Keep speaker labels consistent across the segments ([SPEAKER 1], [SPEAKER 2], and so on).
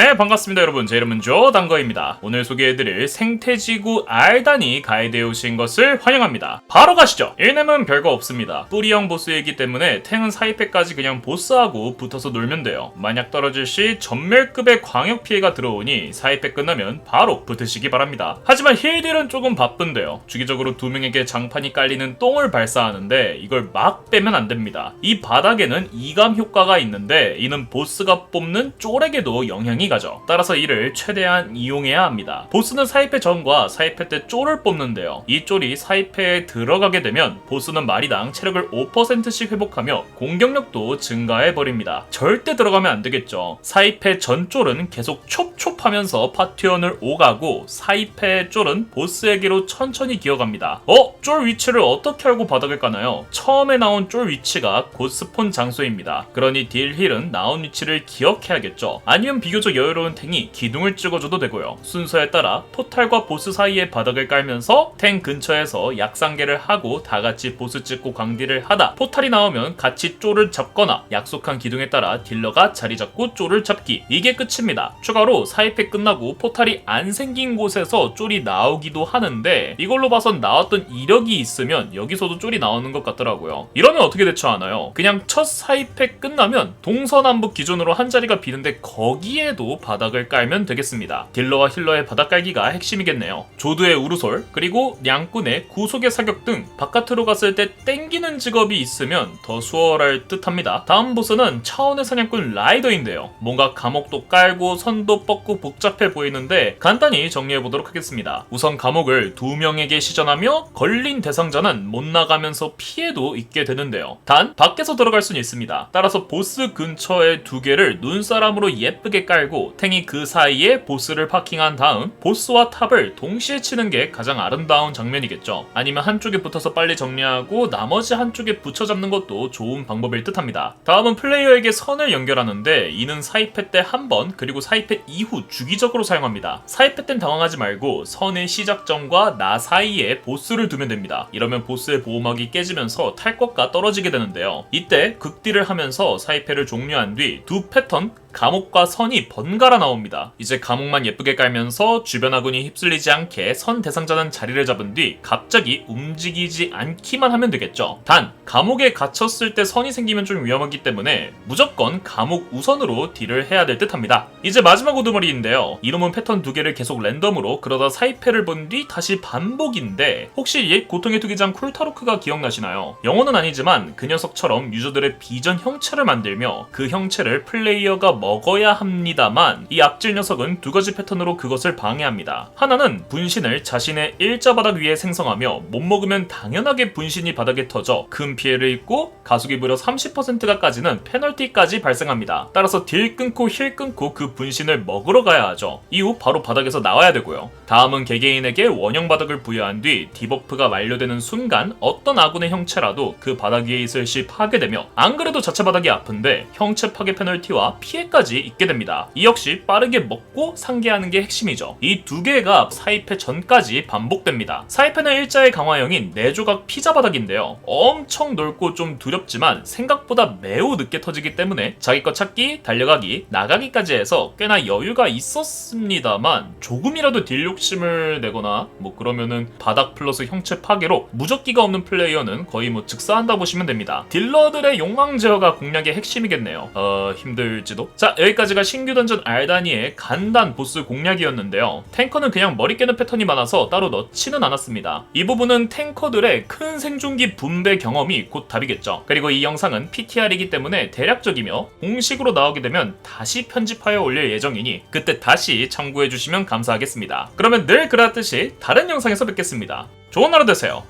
[SPEAKER 1] 네 반갑습니다 여러분. 제 이름은 조단거입니다. 오늘 소개해드릴 생태지구 알단이 가이드에 오신 것을 환영합니다. 바로 가시죠. 1렘은 별거 없습니다. 뿌리형 보스이기 때문에 탱은 사이패까지 그냥 보스하고 붙어서 놀면 돼요. 만약 떨어질 시 전멸급의 광역 피해가 들어오니 사이패 끝나면 바로 붙으시기 바랍니다. 하지만 힐딜은 조금 바쁜데요. 주기적으로 두 명에게 장판이 깔리는 똥을 발사하는데 이걸 막 빼면 안 됩니다. 이 바닥에는 이감 효과가 있는데 이는 보스가 뽑는 쫄에게도 영향이 가죠. 따라서 이를 최대한 이용해야 합니다. 보스는 사이패 전과 사이패 때 쫄을 뽑는데요. 이 쫄이 사이패에 들어가게 되면 보스는 마리당 체력을 5%씩 회복하며 공격력도 증가해 버립니다. 절대 들어가면 안 되겠죠. 사이패 전 쫄은 계속 촉촉하면서 파티원을 오가고 사이패 쫄은 보스에게로 천천히 기어갑니다. 어? 쫄 위치를 어떻게 알고 바닥을 까나요? 처음에 나온 쫄 위치가 곧 스폰 장소입니다. 그러니 딜 힐은 나온 위치를 기억해야겠죠. 아니면 비교적 여유로운 탱이 기둥을 찍어줘도 되고요. 순서에 따라 포탈과 보스 사이에 바닥을 깔면서 탱 근처에서 약상계를 하고 다 같이 보스 찍고 광딜을 하다 포탈이 나오면 같이 쫄을 잡거나 약속한 기둥에 따라 딜러가 자리 잡고 쫄을 잡기 이게 끝입니다. 추가로 사이패 끝나고 포탈이 안 생긴 곳에서 쫄이 나오기도 하는데 이걸로 봐선 나왔던 이력이 있으면 여기서도 쫄이 나오는 것 같더라고요. 이러면 어떻게 대처하나요? 그냥 첫 사이패 끝나면 동서남북 기준으로 한 자리가 비는데 거기에 도 바닥을 깔면 되겠습니다. 딜러와 힐러의 바닥 깔기가 핵심이겠네요. 조드의 우르솔, 그리고 냥꾼의 구속의 사격 등 바깥으로 갔을 때 땡기는 직업이 있으면 더 수월할 듯 합니다. 다음 보스는 차원의 사냥꾼 라이더인데요. 뭔가 감옥도 깔고 선도 뻗고 복잡해 보이는데 간단히 정리해 보도록 하겠습니다. 우선 감옥을 두 명에게 시전하며 걸린 대상자는 못 나가면서 피해도 있게 되는데요. 단 밖에서 들어갈 수는 있습니다. 따라서 보스 근처에 두 개를 눈사람으로 예쁘게 깔고 탱이 그 사이에 보스를 파킹한 다음 보스와 탑을 동시에 치는 게 가장 아름다운 장면이겠죠. 아니면 한쪽에 붙어서 빨리 정리하고 나머지 한쪽에 붙여 잡는 것도 좋은 방법일 듯 합니다. 다음은 플레이어에게 선을 연결하는데 이는 사이패 때 한 번 그리고 사이패 이후 주기적으로 사용합니다. 사이패 땐 당황하지 말고 선의 시작점과 나 사이에 보스를 두면 됩니다. 이러면 보스의 보호막이 깨지면서 탈 것과 떨어지게 되는데요. 이때 극딜을 하면서 사이패를 종료한 뒤 두 패턴 감옥과 선이 번갈아 나옵니다. 이제 감옥만 예쁘게 깔면서 주변 아군이 휩쓸리지 않게 선 대상자는 자리를 잡은 뒤 갑자기 움직이지 않기만 하면 되겠죠. 단 감옥에 갇혔을 때 선이 생기면 좀 위험하기 때문에 무조건 감옥 우선으로 딜을 해야 될 듯 합니다. 이제 마지막 우두머리인데요. 이놈은 패턴 두 개를 계속 랜덤으로 그러다 사이패를 본 뒤 다시 반복인데 혹시 옛 고통의 투기장 쿨타로크가 기억나시나요? 영어는 아니지만 그 녀석처럼 유저들의 비전 형체를 만들며 그 형체를 플레이어가 먹어야 합니다만 이 악질 녀석은 두 가지 패턴으로 그것을 방해합니다. 하나는 분신을 자신의 일자 바닥 위에 생성하며 못 먹으면 당연하게 분신이 바닥에 터져 큰 피해를 입고 가속이 무려 30%가까지는 페널티까지 발생합니다. 따라서 딜 끊고 힐 끊고 그 분신을 먹으러 가야 하죠. 이후 바로 바닥에서 나와야 되고요. 다음은 개개인에게 원형 바닥을 부여한 뒤 디버프가 만료되는 순간 어떤 아군의 형체라도 그 바닥 위에 있을 시 파괴되며 안 그래도 자체 바닥이 아픈데 형체 파괴 페널티와 피해 까지 있게 됩니다. 이 역시 빠르게 먹고 상계하는 게 핵심이죠. 이 두 개가 사이패 전까지 반복됩니다. 사이패는 일자의 강화형인 내조각 피자 바닥인데요. 엄청 넓고 좀 두렵지만 생각보다 매우 늦게 터지기 때문에 자기 것 찾기, 달려가기, 나가기까지 해서 꽤나 여유가 있었습니다만 조금이라도 딜 욕심을 내거나 뭐 그러면은 바닥 플러스 형체 파괴로 무적기가 없는 플레이어는 거의 뭐 즉사한다 보시면 됩니다. 딜러들의 욕망 제어가 공략의 핵심이겠네요. 어 힘들지도. 자 여기까지가 신규 던전 알다니의 간단 보스 공략이었는데요. 탱커는 그냥 머리 깨는 패턴이 많아서 따로 넣지는 않았습니다. 이 부분은 탱커들의 큰 생존기 분배 경험이 곧 답이겠죠. 그리고 이 영상은 PTR이기 때문에 대략적이며 공식으로 나오게 되면 다시 편집하여 올릴 예정이니 그때 다시 참고해 주시면 감사하겠습니다. 그러면 늘 그랬듯이 다른 영상에서 뵙겠습니다. 좋은 하루 되세요.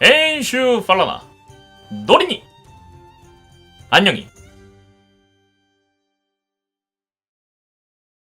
[SPEAKER 1] 엔슈 팔라나 노리니 안녕히